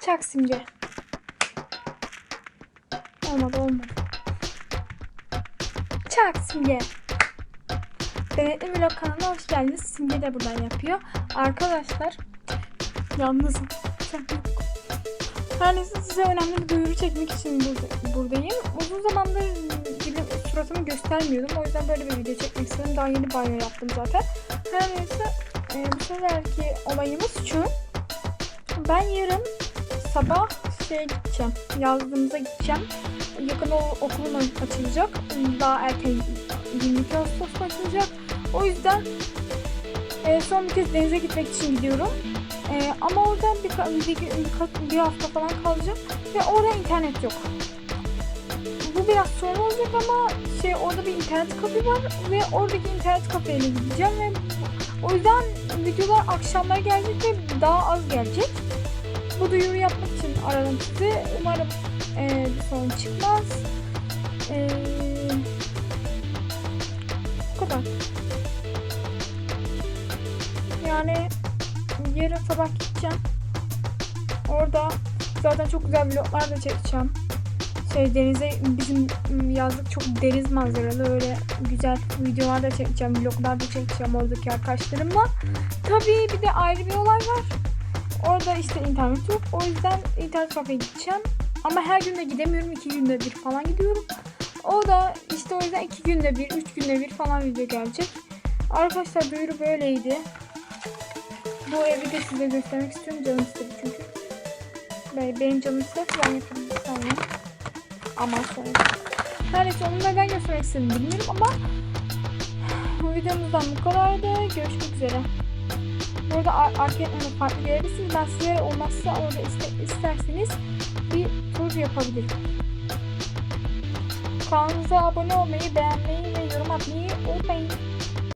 Çak simge. Olmadı olmadı. Çak simge. Denetli Vlog kanalına hoş geldiniz. Simge de buradan yapıyor. Arkadaşlar yalnızım. Her neyse size önemli bir duyuru çekmek için burada- buradayım. Uzun zamandır gibi suratımı göstermiyordum. O yüzden böyle bir video çekmek istedim. Daha yeni banyo yaptım zaten. Her neyse e, bu seferki olayımız şu. Ben yarın sabah şey gideceğim. Yazdığımıza gideceğim. Yakın o, okulum açılacak. Daha erken 22 Ağustos'ta açılacak. O yüzden e, son bir kez denize gitmek için gidiyorum. E, ama orada bir, bir, bir, bir, hafta falan kalacağım. Ve orada internet yok. Bu biraz sonra olacak ama şey orada bir internet kafe var ve oradaki internet kafeye gideceğim ve o yüzden videolar akşamlar gelecek ve daha az gelecek. Bu duyuru yapmak için aradım sizi. Umarım e, bir sorun çıkmaz. E, bu kadar. Yani yarın sabah gideceğim. Orada zaten çok güzel vloglar da çekeceğim. Şey denize bizim yazlık çok deniz manzaralı öyle güzel videolar da çekeceğim, vloglar da çekeceğim oradaki arkadaşlarımla. Tabii bir de ayrı bir olay var. Orada işte internet yok. O yüzden internet kafeye gideceğim. Ama her gün de gidemiyorum. iki günde bir falan gidiyorum. O da işte o yüzden iki günde bir, üç günde bir falan video gelecek. Arkadaşlar duyuru böyleydi. Bu evi de size göstermek istiyorum. Canım istedi çünkü. Be- Benim canım istedi. Ben saniye. Ama sonra. Her neyse onu neden göstermek istedim bilmiyorum ama bu videomuzdan bu kadardı. Görüşmek üzere. Burada ar- arka ekranı farklı görebilirsiniz. Ben size olmazsa orada iste- isterseniz bir tur yapabilirim. Kanalımıza abone olmayı, beğenmeyi ve yorum atmayı unutmayın.